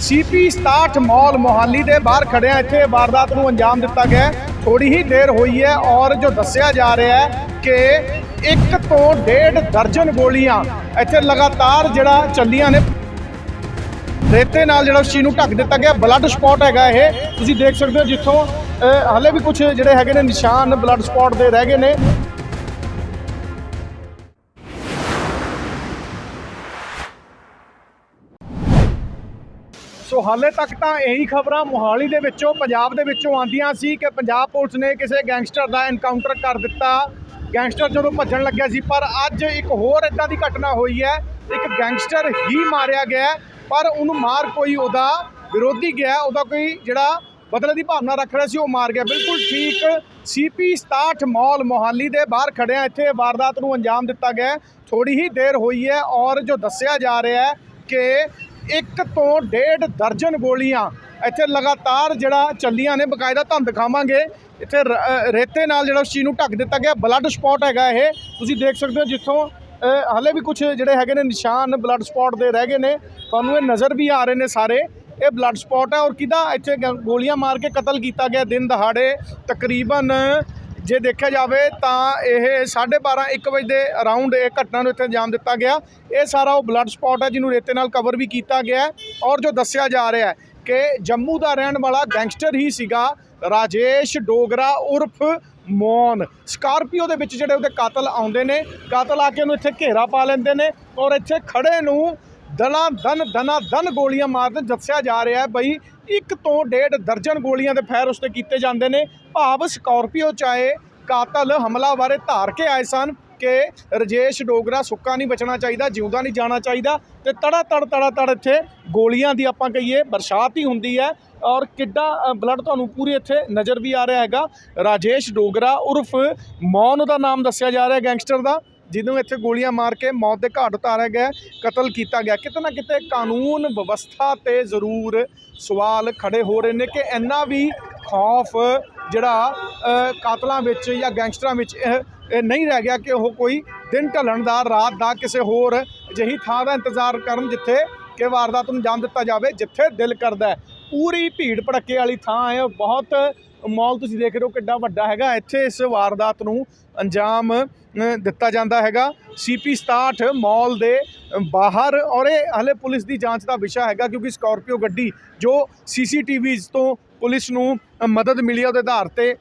CP 67 ਮਾਲ ਮੋਹਾਲੀ ਦੇ ਬਾਹਰ ਖੜਿਆ ਇੱਥੇ ਵਾਰਦਾਤ ਨੂੰ ਅੰਜਾਮ ਦਿੱਤਾ ਗਿਆ ਥੋੜੀ ਹੀ ਦੇਰ ਹੋਈ ਹੈ ਔਰ ਜੋ ਦੱਸਿਆ ਜਾ ਰਿਹਾ ਹੈ ਕਿ ਇੱਕ ਤੋਂ ਡੇਢ ਦਰਜਨ ਗੋਲੀਆਂ ਇੱਥੇ ਲਗਾਤਾਰ ਜਿਹੜਾ ਚੱਲੀਆਂ ਨੇ। ਰੇਤੇ ਨਾਲ ਜਿਹੜਾ ਉਸ ਚੀਜ਼ ਨੂੰ ਢੱਕ ਦਿੱਤਾ ਗਿਆ। ਬਲੱਡ ਸਪੌਟ ਹੈਗਾ ਇਹ। ਤੁਸੀਂ ਦੇਖ ਸਕਦੇ ਹੋ ਜਿੱਥੋਂ ਅਹ, ਹਲੇ ਵੀ ਕੁਝ ਜਿਹੜੇ ਹੈਗੇ ਨੇ ਨਿਸ਼ਾਨ ਬਲੱਡ ਸਪੌਟ ਦੇ ਰਹਿ ਗਏ ਨੇ। ਹਾਲੇ ਤੱਕ ਤਾਂ ਇਹੀ ਖਬਰਾਂ ਮੋਹਾਲੀ ਦੇ ਵਿੱਚੋਂ, ਪੰਜਾਬ ਦੇ ਵਿੱਚੋਂ ਆਂਦੀਆਂ ਸੀ ਕਿ ਪੰਜਾਬ ਪੁਲਿਸ ਨੇ ਕਿਸੇ ਗੈਂਗਸਟਰ ਦਾ ਐਨਕਾਊਂਟਰ ਕਰ ਦਿੱਤਾ। ਗੈਂਗਸਟਰ ਜਦੋਂ ਭੱਜਣ ਲੱਗਿਆ ਸੀ, ਪਰ ਅੱਜ ਇੱਕ ਹੋਰ ਇਦਾਂ ਦੀ ਘਟਨਾ ਹੋਈ ਹੈ। ਇੱਕ ਗੈਂਗਸਟਰ ਹੀ ਮਾਰਿਆ ਗਿਆ ਪਰ ਉਹਨੂੰ ਮਾਰ ਕੋਈ ਉਹਦਾ ਵਿਰੋਧੀ ਗਿਆ ਉਹਦਾ ਕੋਈ ਜਿਹੜਾ ਬਦਲੇ ਦੀ ਭਾਵਨਾ ਰੱਖ ਰਿਹਾ ਸੀ, ਉਹ ਮਾਰ ਗਿਆ। ਬਿਲਕੁਲ ਠੀਕ ਸੀਪੀ 67 ਮਾਲ ਮੋਹਾਲੀ ਦੇ ਬਾਹਰ ਖੜਿਆ। ਇੱਥੇ ਵਾਰਦਾਤ ਨੂੰ ਅੰਜਾਮ ਦਿੱਤਾ ਗਿਆ ਹੈ। ਥੋੜੀ ਹੀ ਦੇਰ ਹੋਈ ਹੈ ਔਰ ਜੋ ਦੱਸਿਆ ਜਾ ਰਿਹਾ ਹੈ ਕਿ ਇੱਕ ਤੋਂ ਡੇਢ ਦਰਜਨ ਗੋਲੀਆਂ ਇੱਥੇ ਲਗਾਤਾਰ ਜਿਹੜਾ ਚੱਲੀਆਂ ਨੇ ਬਕਾਇਦਾ ਤੁਹਾਨੂੰ ਦਿਖਾਵਾਂਗੇ। ਇੱਥੇ ਰ- ਰੇਤੇ ਨਾਲ ਜਿਹੜਾ ਉਸ ਚੀਜ਼ ਨੂੰ ਢੱਕ ਦਿੱਤਾ ਗਿਆ ਬਲੱਡ ਸਪੌਟ ਹੈਗਾ ਇਹ। ਤੁਸੀਂ ਦੇਖ ਸਕਦੇ ਹੋ ਜਿੱਥੋਂ ਅ, ਹਲੇ ਵੀ ਕੁਝ ਜਿਹੜੇ ਹੈਗੇ ਨੇ ਨਿਸ਼ਾਨ ਬਲੱਡ ਸਪੌਟ ਦੇ ਰਹਿ ਗਏ ਨੇ। ਤੁਹਾਨੂੰ ਇਹ ਨਜ਼ਰ ਵੀ ਆ ਰਹੇ ਨੇ ਸਾਰੇ। ਇਹ ਬਲੱਡ ਸਪੌਟ ਹੈ ਔਰ ਕਿਹਦਾ ਇੱਥੇ ਗ- ਗੋਲੀਆਂ ਮਾਰ ਕੇ ਕਤਲ ਕੀਤਾ ਗਿਆ ਦਿਨ ਦਹਾੜੇ ਤਕਰੀਬਨ ਜੇ ਦੇਖਿਆ ਜਾਵੇ ਤਾਂ ਇਹ 12:30 1 ਵਜੇ ਦੇ ਅਰਾਊਂਡ ਇਹ ਘਟਨਾ ਨੂੰ ਇੱਥੇ ਅੰਜਾਮ ਦਿੱਤਾ ਗਿਆ। ਇਹ ਸਾਰਾ ਉਹ ਬਲੱਡ ਸਪੌਟ ਹੈ ਜਿਹਨੂੰ ਰੇਤੇ ਨਾਲ ਕਵਰ ਵੀ ਕੀਤਾ ਗਿਆ ਔਰ ਜੋ ਦੱਸਿਆ ਜਾ ਰਿਹਾ ਹੈ ਕਿ ਜੰਮੂ ਦਾ ਰਹਿਣ ਵਾਲਾ ਗੈਂਗਸਟਰ ਹੀ ਸੀਗਾ ਰਾਜੇਸ਼ ਡੋਗਰਾ ਉਰਫ ਮੋਨ। ਸਕਾਰਪੀਓ ਦੇ ਵਿੱਚ ਜਿਹੜੇ ਉਹਦੇ ਕਾਤਲ ਆਉਂਦੇ ਨੇ, ਕਾਤਲ ਆ ਕੇ ਉਹਨੂੰ ਇੱਥੇ ਘੇਰਾ ਪਾ ਲੈਂਦੇ ਨੇ ਔਰ ਇੱਥੇ ਖੜੇ ਨੂੰ ਦਲਾਂ ਦਨ ਦਨਾ ਦਨ ਗੋਲੀਆਂ ਮਾਰਦੇ ਦੱਸਿਆ ਜਾ ਰਿਹਾ ਹੈ ਬਈ ਇੱਕ ਤੋਂ ਡੇਢ ਦਰਜਨ ਗੋਲੀਆਂ ਦੇ ਫੈਰ ਉਸ ਤੇ ਕੀਤੇ ਜਾਂਦੇ ਨੇ। ਭਾਵ ਸਕਾਰਪੀਓ ਚਾਹੇ ਕਾਤਲ ਹਮਲਾਵਰ ਧਾਰ ਕੇ ਆਏ ਸਨ ਕਿ ਰਜੇਸ਼ ਡੋਗਰਾ ਸੁੱਕਾ ਨਹੀਂ ਬਚਣਾ ਚਾਹੀਦਾ, ਜਿਉਂਦਾ ਨਹੀਂ ਜਾਣਾ ਚਾਹੀਦਾ ਤੇ ਤੜਾ ਤੜ ਤੜਾ ਤੜ ਇੱਥੇ ਗੋਲੀਆਂ ਦੀ ਆਪਾਂ ਕਹੀਏ ਬਰਸਾਤ ਹੀ ਹੁੰਦੀ ਹੈ ਔਰ ਕਿੱਡਾ ਬਲੱਡ ਤੁਹਾਨੂੰ ਪੂਰੀ ਇੱਥੇ ਨਜ਼ਰ ਵੀ ਆ ਰਿਹਾ ਹੈਗਾ। ਰਾਜੇਸ਼ ਡੋਗਰਾ ਉਰਫ ਮੌਨ ਦਾ ਨਾਮ ਦੱਸਿਆ ਜਾ ਰਿਹਾ ਗੈਂਗਸਟਰ ਦਾ। ਜਿਹਨੂੰ ਇੱਥੇ ਗੋਲੀਆਂ ਮਾਰ ਕੇ ਮੌਤ ਦੇ ਘਾਟ ਉਤਾਰਿਆ ਗਿਆ, ਕਤਲ ਕੀਤਾ ਗਿਆ। ਕਿਤੇ ਨਾ ਕਿਤੇ ਕਾਨੂੰਨ ਵਿਵਸਥਾ ਤੇ ਜ਼ਰੂਰ ਸਵਾਲ ਖੜੇ ਹੋ ਰਹੇ ਨੇ ਕਿ ਇੰਨਾ ਵੀ ਖੌਫ ਜਿਹੜਾ ਕਾਤਲਾਂ ਵਿੱਚ ਜਾਂ ਗੈਂਗਸਟਰਾਂ ਵਿੱਚ ਇਹ ਨਹੀਂ ਰਹਿ ਗਿਆ ਕਿ ਉਹ ਕੋਈ ਦਿਨ ਢਲਣ ਦਾ, ਰਾਤ ਦਾ ਕਿਸੇ ਹੋਰ ਅਜਿਹੀ ਥਾਂ ਦਾ ਇੰਤਜ਼ਾਰ ਕਰਨ ਜਿੱਥੇ ਕਿ ਵਾਰਦਾਤ ਨੂੰ ਅੰਜਾਮ ਦਿੱਤਾ ਜਾਵੇ, ਜਿੱਥੇ ਦਿਲ ਕਰਦਾ ਪੂਰੀ ਭੀੜ ਭੜੱਕੇ ਵਾਲੀ ਥਾਂ ਹੈ, ਬਹੁਤ ਮਾਲ ਤੁਸੀਂ ਦੇਖ ਰਹੇ ਹੋ ਕਿੱਡਾ ਵੱਡਾ ਹੈਗਾ। ਇੱਥੇ ਇਸ ਵਾਰਦਾਤ ਨੂੰ ਅੰਜਾਮ ਦਿੱਤਾ ਜਾਂਦਾ ਹੈਗਾ। ਸੀਪੀ 67 ਮਾਲ ਦੇ ਬਾਹਰ ਔਰ ਇਹ ਹਲੇ ਪੁਲਿਸ ਦੀ ਜਾਂਚ ਦਾ ਵਿਸ਼ਾ ਹੈਗਾ ਕਿਉਂਕਿ ਸਕਾਰਪੀਓ ਗੱਡੀ ਜੋ ਸੀਸੀਟੀਵੀਜ਼ ਤੋਂ ਪੁਲਿਸ ਨੂੰ ਮਦਦ ਮਿਲੀ ਉਹਦੇ ਆਧਾਰ ਤੇ।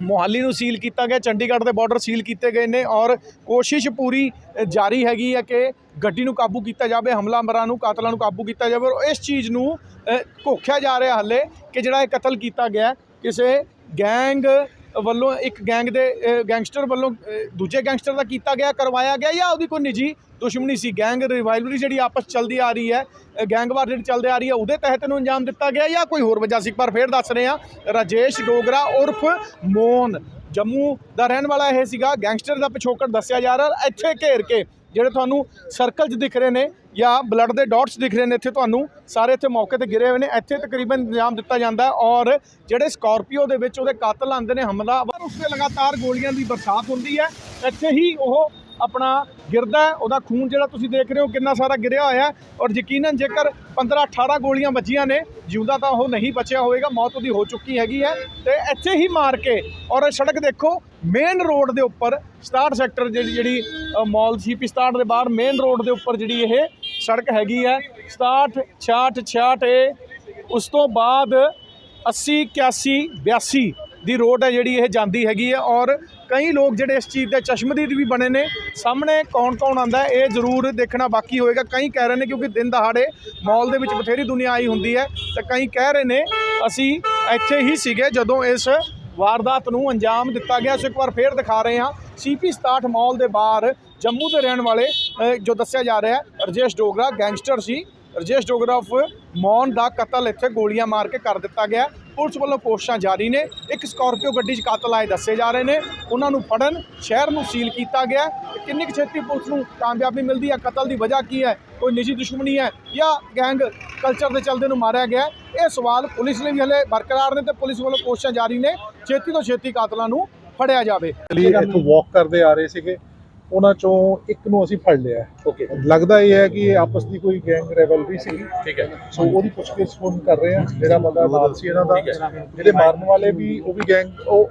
ਮੋਹਾਲੀ ਨੂੰ ਸੀਲ ਕੀਤਾ ਗਿਆ, ਚੰਡੀਗੜ੍ਹ ਦੇ ਬਾਰਡਰ ਸੀਲ ਕੀਤੇ ਗਏ ਨੇ ਔਰ ਕੋਸ਼ਿਸ਼ ਪੂਰੀ ਜਾਰੀ ਹੈਗੀ ਹੈ ਕਿ ਗੱਡੀ ਨੂੰ ਕਾਬੂ ਕੀਤਾ ਜਾਵੇ, ਹਮਲਾਵਰਾਂ ਨੂੰ, ਕਾਤਲਾਂ ਨੂੰ ਕਾਬੂ ਕੀਤਾ ਜਾਵੇ ਔਰ ਇਸ ਚੀਜ਼ ਨੂੰ ਘੋਖਿਆ ਜਾ ਰਿਹਾ ਹੱਲੇ ਕਿ ਜਿਹੜਾ ਇਹ ਕਤਲ ਕੀਤਾ ਗਿਆ। ਕਿਸੇ ਗੈਂਗ ਵੱਲੋਂ, ਇੱਕ ਗੈਂਗ ਦੇ ਗੈਂਗਸਟਰ ਵੱਲੋਂ ਦੂਜੇ ਗੈਂਗਸਟਰ ਦਾ ਕੀਤਾ ਗਿਆ, ਕਰਵਾਇਆ ਗਿਆ ਜਾਂ ਉਹਦੀ ਕੋਈ ਨਿੱਜੀ ਦੁਸ਼ਮਣੀ ਸੀ? ਗੈਂਗ ਰਿਵਾਈਵਰੀ ਜਿਹੜੀ ਆਪਸ 'ਚ ਚੱਲਦੀ ਆ ਰਹੀ ਹੈ ਗੈਂਗਵਾਰ ਜਿਹੜੀ ਚੱਲਦੇ ਆ ਰਹੀ ਹੈ, ਉਹਦੇ ਤਹਿਤ ਨੂੰ ਅੰਜਾਮ ਦਿੱਤਾ ਗਿਆ ਜਾਂ ਕੋਈ ਹੋਰ ਵਜ੍ਹਾ ਸੀ? ਪਰ ਫੇਰ ਦੱਸ ਰਹੇ ਆ ਰਾਜੇਸ਼ ਡੋਗਰਾ ਉਰਫ ਮੋਨ ਜੰਮੂ ਦਾ ਰਹਿਣ ਵਾਲਾ ਇਹ ਸੀਗਾ। ਗੈਂਗਸਟਰ ਦਾ ਪਿਛੋਕੜ ਦੱਸਿਆ ਜਾ ਰਿਹਾ, ਇੱਥੇ ਘੇਰ ਕੇ ਜਿਹੜੇ ਤੁਹਾਨੂੰ ਸਰਕਲ 'ਚ ਦਿਖ ਰਹੇ ਨੇ ਜਾਂ ਬਲੱਡ ਦੇ ਡਾਟਸ ਦਿਖ ਰਹੇ ਨੇ ਇੱਥੇ ਤੁਹਾਨੂੰ ਸਾਰੇ ਇੱਥੇ ਮੌਕੇ ਤੇ ਗਿਰੇ ਹੋਏ ਨੇ ਇੱਥੇ ਤਕਰੀਬਨ ਇੰਤਜ਼ਾਮ ਦਿੱਤਾ ਜਾਂਦਾ ਔਰ ਜਿਹੜੇ ਸਕਾਰਪੀਓ ਦੇ ਵਿੱਚ ਉਹਦੇ ਕਾਤਲ ਆਉਂਦੇ ਨੇ ਹਮਲਾ ਉਸ ਤੇ ਲਗਾਤਾਰ ਗੋਲੀਆਂ ਦੀ ਬਰਸਾਤ ਹੁੰਦੀ ਹੈ ਇੱਥੇ ਹੀ ਉਹ ਆਪਣਾ ਗਿਰਦਾ ਉਹਦਾ ਖੂਨ ਜਿਹੜਾ ਤੁਸੀਂ ਦੇਖ ਰਹੇ ਹੋ ਕਿੰਨਾ ਸਾਰਾ ਗਿਰਿਆ ਹੋਇਆ ਔਰ ਯਕੀਨਨ ਜੇਕਰ 15 18 ਗੋਲੀਆਂ ਵੱਜੀਆਂ ਨੇ ਜਿਉਂਦਾ ਤਾਂ ਉਹ ਨਹੀਂ ਬਚਿਆ ਹੋਵੇਗਾ ਮੌਤ ਉਹਦੀ ਹੋ ਚੁੱਕੀ ਹੈਗੀ ਹੈ ਤੇ ਇੱਥੇ ਹੀ ਮਾਰ ਕੇ ਔਰ ਸੜਕ ਦੇਖੋ ਮੇਨ ਰੋਡ ਦੇ ਉੱਪਰ 67 ਸੈਕਟਰ ਜਿਹੜੀ ਜਿਹੜੀ ਅ, ਮਾਲ ਸੀਪੀ 67 ਦੇ ਬਾਹਰ ਮੇਨ ਰੋਡ ਦੇ ਉੱਪਰ ਜਿਹੜੀ ਇਹ ਸੜਕ ਹੈਗੀ ਹੈ। 67 66 66 ਏ। ਉਸ ਤੋਂ ਬਾਅਦ 80 81 82 ਦੀ ਰੋਡ ਹੈ ਜਿਹੜੀ ਇਹ ਜਾਂਦੀ ਹੈਗੀ ਹੈ ਔਰ ਕਈ ਲੋਕ ਜਿਹੜੇ ਇਸ ਚੀਜ਼ ਦੇ ਚਸ਼ਮਦੀਦ ਵੀ ਬਣੇ ਨੇ। ਸਾਹਮਣੇ ਕੌਣ ਕੌਣ ਆਂਦਾ ਇਹ ਜ਼ਰੂਰ ਦੇਖਣਾ ਬਾਕੀ ਹੋਏਗਾ। ਕਈ ਕਹਿ ਰਹੇ ਨੇ ਕਿਉਂਕਿ ਦਿਨ ਦਹਾੜੇ ਮਾਲ ਦੇ ਵਿੱਚ ਬਥੇਰੀ ਦੁਨੀਆ ਆਈ ਹੁੰਦੀ ਹੈ। ਤੇ ਕਈ ਕਹਿ ਰਹੇ ਨੇ, ਅਸੀਂ ਇੱਥੇ ਹੀ ਸੀਗੇ ਜਦੋਂ ਇਸ ਵਾਰਦਾਤ ਨੂੰ ਅੰਜਾਮ ਦਿੱਤਾ ਗਿਆ। ਸੋ ਇੱਕ ਵਾਰ ਫੇਰ ਦਿਖਾ ਰਹੇ ਹਾਂ। ਸੀਪੀ 67 ਮਾਲ ਦੇ ਬਾਹਰ ਜੰਮੂ ਦੇ ਰਹਿਣ ਵਾਲੇ ਜੋ ਦੱਸਿਆ ਜਾ ਰਿਹਾ ਹੈ, ਰਜੇਸ਼ ਡੋਗਰਾ, ਗੈਂਗਸਟਰ ਸੀ। ਰਜੇਸ਼ ਡੋਗਰਾ ਉਰਫ ਮੌਨ ਦਾ ਕਤਲ ਇੱਥੇ ਗੋਲੀਆਂ ਮਾਰ ਕੇ ਕਰ ਦਿੱਤਾ ਗਿਆ। ਪੁਲਿਸ ਵੱਲੋਂ ਕੋਸ਼ਿਸ਼ਾਂ ਜਾਰੀ ਨੇ। ਇੱਕ ਸਕਾਰਪੀਓ ਗੱਡੀ 'ਚ ਕਾਤਲ ਆਏ ਦੱਸੇ ਜਾ ਰਹੇ ਨੇ। ਉਹਨਾਂ ਨੂੰ ਫੜਨ, ਸ਼ਹਿਰ ਨੂੰ ਸੀਲ ਕੀਤਾ ਗਿਆ। ਕਿੰਨੀ ਕੁ ਛੇਤੀ ਪੁਲਿਸ ਨੂੰ ਕਾਮਯਾਬੀ ਮਿਲਦੀ ਹੈ? ਕਤਲ ਦੀ ਵਜ੍ਹਾ ਕੀ ਹੈ? ਕੋਈ ਨਿੱਜੀ ਦੁਸ਼ਮਣੀ ਹੈ ਜਾਂ ਗੈਂਗ ਕਲਚਰ ਦੇ ਚਲਦੇ ਨੂੰ ਮਾਰਿਆ ਗਿਆ? ਇਹ ਸਵਾਲ ਪੁਲਿਸ ਲਈ ਵੀ ਹਲੇ ਬਰਕਰਾਰ ਨੇ ਤੇ ਪੁਲਿਸ ਵੱਲੋਂ ਕੋਸ਼ਿਸ਼ਾਂ ਜਾਰੀ ਨੇ। ਛੇਤੀ ਤੋਂ ਛੇਤੀ ਕਾਤਲਾਂ ਨੂੰ ਫੜਿਆ ਜਾਵੇ। ਲਈ ਇੱਥੋਂ ਵਾਕ ਕਰਦੇ ਆ ਰਹੇ ਸੀਗੇ ਉਹਨਾਂ ਚੋਂ ਇੱਕ ਨੂੰ ਅਸੀਂ ਫੜ ਲਿਆ। ਓਕੇ ਲੱਗਦਾ ਇਹ ਹੈ ਕਿ ਇਹ ਆਪਸ ਦੀ ਕੋਈ ਗੈਂਗ ਰੈਵਲਰੀ ਸੀਗੀ। ਠੀਕ ਹੈ। ਸੋ ਉਹਦੀ ਪੁੱਛਗਿੱਛ ਹੁਣ ਕਰ ਰਹੇ ਆ ਜਿਹੜਾ ਬੰਦਾ ਨਾਲ ਸੀ ਇਹਨਾਂ ਦਾ। ਜਿਹੜੇ ਮਾਰਨ ਵਾਲੇ ਵੀ ਉਹ ਵੀ ਗੈਂਗ ਉਹ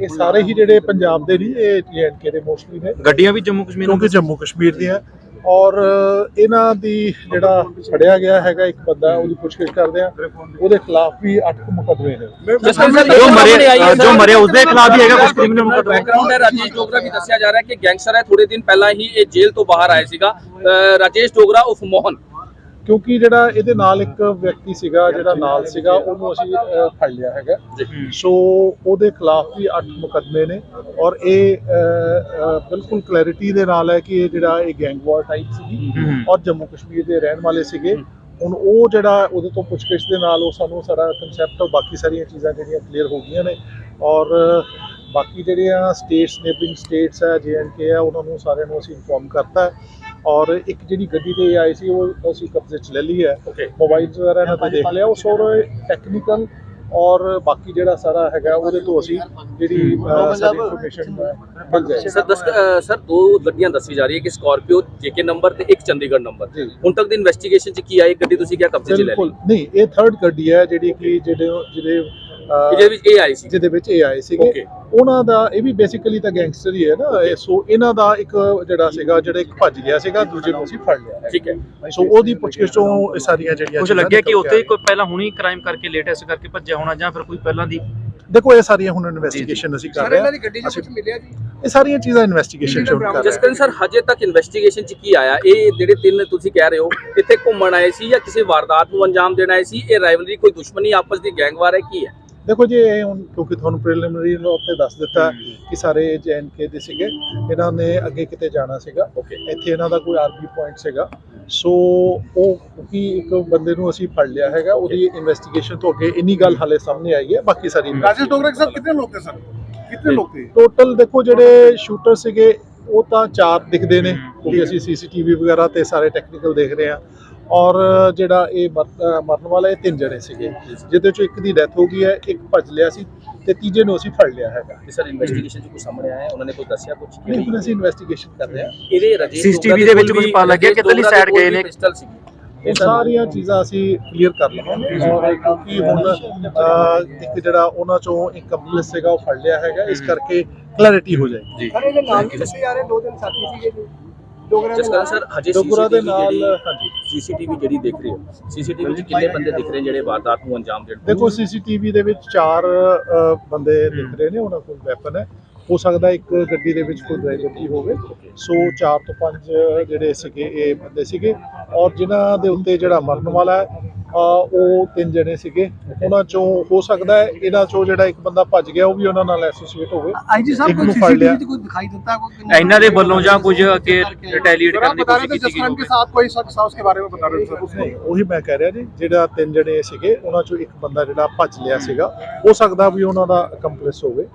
ਇਹ ਸਾਰੇ ਹੀ ਜਿਹੜੇ ਪੰਜਾਬ ਦੇ ਨਹੀਂ ਇਹ ਜੀਐਨਕੇ ਦੇ ਮੋਸਟਲੀ ਨੇ। ਗੱਡੀਆਂ ਵੀ ਜੰਮੂ ਕਸ਼ਮੀਰ ਕਿਉਂਕਿ ਜੰਮੂ ਕਸ਼ਮੀਰ ਦੀਆਂ ਔਰ ਇਹਨਾਂ ਦੀ ਜਿਹੜਾ ਫੜਿਆ ਗਿਆ ਹੈਗਾ ਇੱਕ ਬੰਦਾ ਉਹਦੀ ਪੁੱਛਗਿੱਛ ਕਰਦੇ ਆ। ਉਹਦੇ ਖਿਲਾਫ ਵੀ 8 ਮੁਕੱਦਮੇ ਨੇ। ਜੋ ਮਰੇ ਜੋ ਮਰੇ ਉਸਦੇ ਖਿਲਾਫ ਵੀ ਹੈਗਾ ਕੁਝ ਕ੍ਰਿਮੀਨਲ ਮੁਕੱਦਮਾ। ਬੈਕਗ੍ਰਾਉਂਡ ਹੈ ਰਾਜੇਸ਼ ਡੋਗਰਾ ਵੀ ਦੱਸਿਆ ਜਾ ਰਿਹਾ ਹੈ ਕਿ ਗੈਂਗਸਟਰ ਹੈ ਥੋੜੇ ਦਿਨ ਪਹਿਲਾਂ ਹੀ ਇਹ ਜੇਲ੍ਹ ਤੋਂ ਬਾਹਰ ਆਇਆ ਸੀਗਾ। ਰਾਜੇਸ਼ ਡੋਗਰਾ ਉਫ ਮੋਹਨ। ਕਿਉਂਕਿ ਜਿਹੜਾ ਇਹਦੇ ਨਾਲ ਇੱਕ ਵਿਅਕਤੀ ਸੀਗਾ ਜਿਹੜਾ ਨਾਲ ਸੀਗਾ ਉਹਨੂੰ ਅਸੀਂ ਅਹ, ਫੜ ਲਿਆ ਹੈਗਾ। ਸੋ ਉਹਦੇ ਖਿਲਾਫ ਵੀ 8 ਮੁਕੱਦਮੇ ਨੇ ਔਰ ਇਹ ਅਹ, ਅਹ, ਬਿਲਕੁਲ ਕਲੈਰਿਟੀ ਦੇ ਨਾਲ ਹੈ ਕਿ ਇਹ ਜਿਹੜਾ ਇਹ ਗੈਂਗ ਵਾਰ ਟਾਈਪ ਸੀਗੀ ਔਰ ਜੰਮੂ ਕਸ਼ਮੀਰ ਦੇ ਰਹਿਣ ਵਾਲੇ ਸੀਗੇ। ਹੁਣ ਉਹ ਜਿਹੜਾ ਉਹਦੇ ਤੋਂ ਪੁੱਛਗਿੱਛ ਦੇ ਨਾਲ ਉਹ ਸਾਨੂੰ ਸਾਰਾ ਕਨਸੈਪਟ ਔਰ ਬਾਕੀ ਸਾਰੀਆਂ ਚੀਜ਼ਾਂ ਜਿਹੜੀਆਂ ਕਲੀਅਰ ਹੋ ਗਈਆਂ ਨੇ ਔਰ ਬਾਕੀ ਜਿਹੜੀਆਂ ਸਟੇਟਸ ਨੇਬਰਿੰਗ ਸਟੇਟਸ ਹੈ ਕੇ ਆ ਉਹਨਾਂ ਨੂੰ ਸਾਰਿਆਂ ਨੂੰ ਅਸੀਂ ਇਨਫੋਰਮ ਕਰਤਾ ਹੈ। ਔਰ ਇੱਕ ਜਿਹੜੀ ਗੱਡੀ ਤੇ ਆਈ ਸੀ ਉਹ ਅਸੀਂ ਕਬਜ਼ੇ 'ਚ ਲੈ ਲਈ ਹੈ। ਓਕੇ ਮੋਬਾਈਲਸ ਵਗੈਰਾ ਇਹਨਾਂ ਤੋਂ ਦੇਖ ਲਿਆ। ਉਹ ਸੋਰ ਟੈਕਨੀਕਲ ਔਰ ਬਾਕੀ ਜਿਹੜਾ ਸਾਰਾ ਹੈਗਾ ਉਹਦੇ ਤੋਂ ਅਸੀਂ ਜਿਹੜੀ ਸਾਰੀ ਇਨਫੋਰਮੇਸ਼ਨ ਮਿਲ ਜਾਏਗੀ। ਸਰ ਦਸ ਸਰ ਦੋ ਗੱਡੀਆਂ ਦੱਸੀ ਜਾ ਰਹੀ ਹੈ ਕਿ ਸਕਾਰਪੀਓ ਜੇਕੇ ਨੰਬਰ ਤੇ ਇੱਕ ਚੰਡੀਗੜ੍ਹ ਨੰਬਰ। ਹੁਣ ਤੱਕ ਦੀ ਇਨਵੈਸਟੀਗੇਸ਼ਨ ਚ ਕੀ ਆਈ ਗੱਡੀ ਤੁਸੀਂ ਕਿਹਾ ਕਬਜ਼ੇ 'ਚ ਲੈ ਲਈ? ਨਹੀਂ ਇਹ ਥਰਡ ਗੱਡੀ ਹੈ ਜਿਹੜੀ ਕਿ ਜਿਹੜੇ ਜਿਹੜੇ ਜਿਹਦੇ ਵਿੱਚ ਇਹ ਆਈ ਸੀ। ਜਿਹਦੇ ਵਿੱਚ ਇਹ ਆਏ ਸੀਗੇ. ਉਹਨਾਂ ਦਾ ਇਹ ਵੀ ਬੇਸਿਕਲੀ ਤਾਂ ਗੈਂਗਸਟਰ ਹੀ ਹੈ ਨਾ। ਸੋ ਇਹਨਾਂ ਦਾ ਇੱਕ ਜਿਹੜਾ ਸੀਗਾ ਜਿਹੜਾ ਇੱਕ ਭੱਜ ਗਿਆ ਸੀਗਾ ਦੂਜੇ ਨੂੰ ਅਸੀਂ ਫੜ ਲਿਆ। ਠੀਕ ਹੈ। ਸੋ ਉਹਦੀ ਪੁੱਛਗਿੱਛ ਤੋਂ ਇਹ ਸਾਰੀਆਂ ਜਿਹੜੀਆਂ ਕੁਝ ਲੱਗਿਆ ਕਿ ਉੱਥੇ ਕੋਈ ਪਹਿਲਾਂ ਹੁਣੀ ਕ੍ਰਾਈਮ ਕਰਕੇ ਲੇਟੈਸਟ ਕਰਕੇ ਭੱਜਿਆ ਹੋਣਾ ਜਾਂ ਫਿਰ ਕੋਈ ਪਹਿਲਾਂ ਦੀ ਆਏ। ਦੇਖੋ ਇਹ ਸਾਰੀਆਂ ਹੁਣ ਇਨਵੈਸਟੀਗੇਸ਼ਨ ਅਸੀਂ ਕਰ ਰਹੇ ਹਾਂ। ਗੱਡੀ 'ਚ ਕੁਝ ਮਿਲਿਆ ਜੀ? ਇਹ ਸਾਰੀਆਂ ਚੀਜ਼ਾਂ ਇਨਵੈਸਟੀਗੇਸ਼ਨ ਸ਼ੁਰੂ ਕਰ ਰਹੇ ਹਾਂ। ਜਸਕਰਨ ਸਰ ਹਜੇ ਤੱਕ ਇਨਵੈਸਟੀਗੇਸ਼ਨ ਚ ਕੀ ਆਇਆ? ਇਹ ਜਿਹੜੇ ਤਿੰਨ ਤੁਸੀਂ ਕਹਿ ਰਹੇ ਹੋ ਇੱਥੇ ਘੁੰਮਣ ਆਏ ਸੀ ਜਾਂ ਕਿਸੇ ਵਾਰਦਾਤ ਨੂੰ ਅੰਜਾਮ ਦੇਣ ਆਏ ਸੀ? ਇਹ ਰਾਈਵਲਰੀ ਕੋਈ ਦੁਸ਼ਮਣੀ ਆਪਸ ਦੀ ਗੈਂਗਵਾਰ ਹੈ ਕੀ ਹੈ? ਦੇਖੋ ਜੀ ਇਹ ਹੁਣ ਕਿਉਂਕਿ ਤੁਹਾਨੂੰ ਪ੍ਰੀਲਿਮਿਨਰੀ ਨੂੰ ਉੱਤੇ ਦੱਸ ਦਿੱਤਾ ਕਿ ਸਾਰੇ ਜੈਨਕੇ ਦੇ ਸੀਗੇ ਇਹਨਾਂ ਨੇ ਅੱਗੇ ਕਿਤੇ ਜਾਣਾ ਸੀਗਾ। ਓਕੇ ਇੱਥੇ ਇਹਨਾਂ ਦਾ ਕੋਈ ਆਰਬੀ ਪੁਆਇੰਟ ਸੀਗਾ। ਸੋ ਉਹ ਕਿ ਇੱਕ ਬੰਦੇ ਨੂੰ ਅਸੀਂ ਫੜ ਲਿਆ ਹੈਗਾ ਉਹਦੀ ਇਨਵੈਸਟੀਗੇਸ਼ਨ ਤੋਂ ਅੱਗੇ ਇੰਨੀ ਗੱਲ ਹਾਲੇ ਸਾਹਮਣੇ ਆਈ ਹੈ ਬਾਕੀ ਸਾਰੀ ਰਾਜੇਸ਼ ਡੋਗਰਾ ਸਾਹਿਬ ਕਿੰਨੇ ਲੋਕ ਸਰ? ਕਿੰਨੇ ਲੋਕ ਟੋਟਲ ਦੇਖੋ ਜਿਹੜੇ ਸ਼ੂਟਰ ਸੀਗੇ ਉਹ ਤਾਂ ਚਾਰ ਦਿਖਦੇ ਨੇ ਕਿਉਂਕਿ ਅਸੀਂ ਸੀਸੀਟੀਵੀ ਵਗੈਰਾ ਤੇ ਸਾਰੇ ਟੈਕਨੀਕਲ ਦੇਖ ਰਹੇ ਆ ਔਰ ਜਿਹੜਾ ਇਹ ਮਰਨ ਵਾਲਾ ਇਹ ਤਿੰਨ ਜਣੇ ਸੀਗੇ ਜਿਹਦੇ ਚੋਂ ਇੱਕ ਦੀ ਡੈਥ ਹੋ ਗਈ ਹੈ ਇੱਕ ਭੱਜ ਲਿਆ ਸੀ ਤੇ ਤੀਜੇ ਨੂੰ ਅਸੀਂ ਫੜ ਲਿਆ ਹੈਗਾ। ਤੇ ਸਰ ਇਨਵੈਸਟੀਗੇਸ਼ਨ ਚ ਕੁਝ ਸਾਹਮਣੇ ਆਇਆ ਉਹਨਾਂ ਨੇ ਕੋਈ ਦੱਸਿਆ ਕੁਝ ਨਹੀਂ ਅਸੀਂ ਇਨਵੈਸਟੀਗੇਸ਼ਨ ਕਰ ਰਹੇ ਹਾਂ। ਇਹਦੇ ਰਜੇਸ਼ ਸੀਸੀਟੀਵੀ ਦੇ ਵਿੱਚ ਕੁਝ ਪਤਾ ਲੱਗਿਆ ਕਿੱਧਰਲੀ ਸਾਈਡ ਗਏ ਨੇ? ਇਹ ਸਾਰੀਆਂ ਚੀਜ਼ਾਂ ਅਸੀਂ ਕਲੀਅਰ ਕਰ ਲਵਾਂਗੇ ਕਿਉਂਕਿ ਹੁਣ ਇੱਕ ਜਿਹੜਾ ਉਹਨਾਂ ਚੋਂ ਇੱਕ ਕਮਿਊਨਿਸਟ ਸੀਗਾ ਉਹ ਫੜ ਲਿਆ ਹੈਗਾ। ਇਸ ਕਰਕੇ ਕਲੈਰਿਟੀ ਹੋ ਜਾਏਗੀ। ਜੀ। ਸਰ ਇਹਦੇ ਨਾਲ ਕਿਸੇ ਯਾਰੇ ਦੋ ਦਿਨ ਸਾਥੀ ਸੀਗੇ ਜੀ। ਜਿਸ ਕਾਰਨ ਸਰ ਹਜੇ ਡੋਗਰਾ ਦੇ ਸੀਸੀਟੀਵੀ ਨਾਲ ਜਿਹੜੀ ਹਾਂਜੀ। ਸੀਸੀਟੀਵੀ ਜਿਹੜੀ ਦੇਖ ਰਹੇ ਹੋ ਸੀਸੀਟੀਵੀ ਚ ਕਿੰਨੇ ਬੰਦੇ ਦਿਖ ਰਹੇ ਜਿਹੜੇ ਵਾਰਦਾਤ ਨੂੰ ਅੰਜਾਮ ਦੇਣ ਦੇਖੋ ਸੀਸੀਟੀਵੀ ਦੇ ਵਿੱਚ ਚਾਰ ਬੰਦੇ ਦਿਖ ਰਹੇ ਨੇ ਉਹਨਾਂ ਕੋਲ ਵੈਪਨ ਹੈ। ਹੋ ਸਕਦਾ ਇੱਕ ਗੱਡੀ ਦੇ ਵਿੱਚ ਕੋਈ ਡਰਾਈਵਰ ਵੀ ਹੋਵੇ। ਸੋ ਚਾਰ ਤੋਂ ਪੰਜ ਜਿਹੜੇ ਸੀਗੇ ਇਹ ਬੰਦੇ ਸੀਗੇ। ਔਰ ਜਿਨ੍ਹਾਂ ਦੇ ਉੱਤੇ ਜਿਹੜਾ ਮਰਨ ਵਾਲਾ ਹੈ ਉਹ ਤਿੰਨ ਜਣੇ ਸੀਗੇ। ਉਹਨਾਂ ਚੋਂ ਹੋ ਸਕਦਾ ਹੈ ਇਹਨਾਂ ਚੋਂ ਜਿਹੜਾ ਇੱਕ ਬੰਦਾ ਭੱਜ ਗਿਆ ਉਹ ਵੀ ਉਹਨਾਂ ਨਾਲ ਐਸੋਸੀਏਟ ਹੋਵੇ। ਆਈਜੀ ਸਾਹਿਬ ਕੋਈ ਸੀਸੀਟੀਵੀ ਕੋਈ ਦਿਖਾਈ ਦਿੱਤਾ ਕੋਈ ਇਹਨਾਂ ਦੇ ਵੱਲੋਂ ਜਾਂ ਕੁਝ ਅੱਗੇ ਰਿਟੈਲੀਏਟ ਜੀ ਜਿਹੜਾ ਤਿੰਨ ਜਣੇ ਸੀਗੇ ਉਹਨਾਂ ਚੋਂ ਇੱਕ ਬੰਦਾ ਜਿਹੜਾ ਭੱਜ ਲਿਆ ਸੀਗਾ ਹੋ ਸਕਦਾ ਵੀ ਉਹਨਾਂ ਦਾ ਕੰਪਲੈਕਸ ਹੋਵੇ।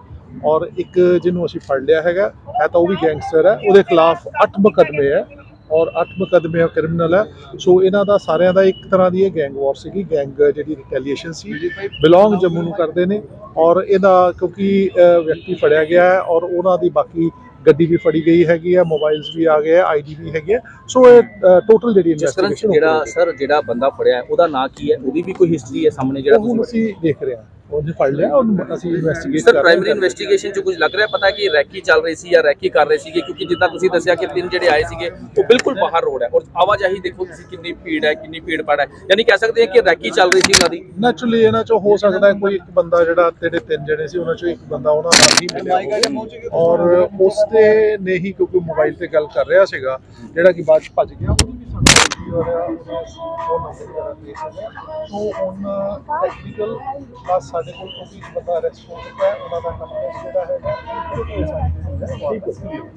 ਔਰ ਇੱਕ ਜਿਹਨੂੰ ਅਸੀਂ ਫੜ ਲਿਆ ਹੈਗਾ ਇਹ ਤਾਂ ਉਹ ਵੀ ਗੈਂਗਸਟਰ ਹੈ ਉਹਦੇ ਖਿਲਾਫ 8 ਮੁਕਦਮੇ ਹੈ। ਔਰ 8 ਮੁਕੱਦਮੇ ਕ੍ਰਿਮੀਨਲ ਹੈ। ਸੋ ਇਹਨਾਂ ਦਾ ਸਾਰਿਆਂ ਦਾ ਇੱਕ ਤਰ੍ਹਾਂ ਦੀ ਇਹ ਗੈਂਗ ਵਾਰ ਸੀਗੀ। ਗੈਂਗ ਜਿਹੜੀ ਰਿਟੈਲੀਏਸ਼ਨ ਸੀ ਬਿਲੋਂਗ ਜੰਮੂ ਨੂੰ ਕਰਦੇ ਨੇ। ਔਰ ਇਹਦਾ ਕਿਉਂਕਿ ਵਿਅਕਤੀ ਫੜਿਆ ਗਿਆ ਹੈ ਔਰ ਉਹਨਾਂ ਦੀ ਬਾਕੀ ਗੱਡੀ ਵੀ ਫੜੀ ਗਈ ਹੈਗੀ ਹੈ। ਮੋਬਾਈਲਸ ਵੀ ਆ ਗਏ ਹੈ ਆਈਡੀ ਵੀ ਹੈਗੀ ਹੈ। ਸੋ ਇਹ ਟੋਟਲ ਜਿਹੜੀ ਇਨਵੈਸਟੀਗੇਸ਼ਨ ਜਿਹੜਾ ਸਰ ਜਿਹੜਾ ਬੰਦਾ ਫੜਿਆ ਹੈ, ਉਹਦਾ ਨਾਂ ਕੀ ਹੈ? ਉਹਦੀ ਵੀ ਕੋਈ ਹਿਸਟਰੀ ਹੈ ਸਾਹਮਣੇ ਜਿਹੜਾ ਤੁਸੀਂ ਦੇਖ ਰਹੇ ਹਾਂ। ਉਹਨੇ ਫੜ ਲਿਆ ਉਹਨੂੰ ਅਸੀਂ ਇਨਵੈਸਟੀਗੇਟ ਸਰ ਪ੍ਰਾਇਮਰੀ ਇਨਵੈਸਟੀਗੇਸ਼ਨ ਚ ਕੁਝ ਲੱਗ ਰਿਹਾ? ਪਤਾ ਕਿ ਰੈਕੀ ਚੱਲ ਰਹੀ ਸੀ ਜਾਂ ਰੈਕੀ ਕਰ ਰਹੇ ਸੀਗੇ ਕਿਉਂਕਿ ਜਿੱਦਾਂ ਤੁਸੀਂ ਦੱਸਿਆ ਕਿ ਤਿੰਨ ਜਿਹੜੇ ਆਏ ਸੀਗੇ ਉਹ ਬਿਲਕੁਲ ਬਾਹਰ ਰੋਡ ਹੈ। ਔਰ ਆਵਾਜਾਈ ਦੇਖੋ ਤੁਸੀਂ ਕਿੰਨੀ ਭੀੜ ਹੈ ਕਿੰਨੀ ਭੀੜ ਪੜ ਹੈ। ਯਾਨੀ ਕਹਿ ਸਕਦੇ ਹਾਂ ਕਿ ਰੈਕੀ ਚੱਲ ਰਹੀ ਸੀ ਉਹਨਾਂ ਦੀ। ਨੈਚੁਰਲੀ ਇਹਨਾਂ ਚੋਂ ਹੋ ਸਕਦਾ ਕੋਈ ਇੱਕ ਬੰਦਾ ਜਿਹੜਾ ਜਿਹੜੇ ਤਿੰਨ ਜਣੇ ਸੀ ਉਹਨਾਂ ਚੋਂ ਇੱਕ ਬੰਦਾ ਉਹਨਾਂ ਨਾਲ ਹੀ ਮਿਲਿਆ। ਔਰ ਉਸ ਤੇ ਨੇ ਹੀ ਕਿਉਂਕਿ ਮੋਬਾਈਲ ਤੇ ਗੱਲ ਕਰ ਰਿਹਾ ਸੀਗਾ ਜਿਹੜਾ ਕਿ ਬਾਅਦ ਚ ਭੱਜ ਗਿਆ ਉਹਦੀ ਵੀ ਸਾਨੂੰ ਵੀਡੀਓ ਦਾ ਉਹਦਾ ਫੋਨ ਦੇ ਸਕਦੇ ਸੋ ਹੁਣ ਟੈਕਨੀਕਲ ਬਸ ਸਾਡੇ ਕੋਲ ਕੋਈ ਬੰਦਾ ਅਰੈਸਟ ਹੈ, ਉਹਨਾਂ ਦਾ ਨੰਬਰ ਜਿਹੜਾ ਹੈਗਾ। ਠੀਕ ਹੈ।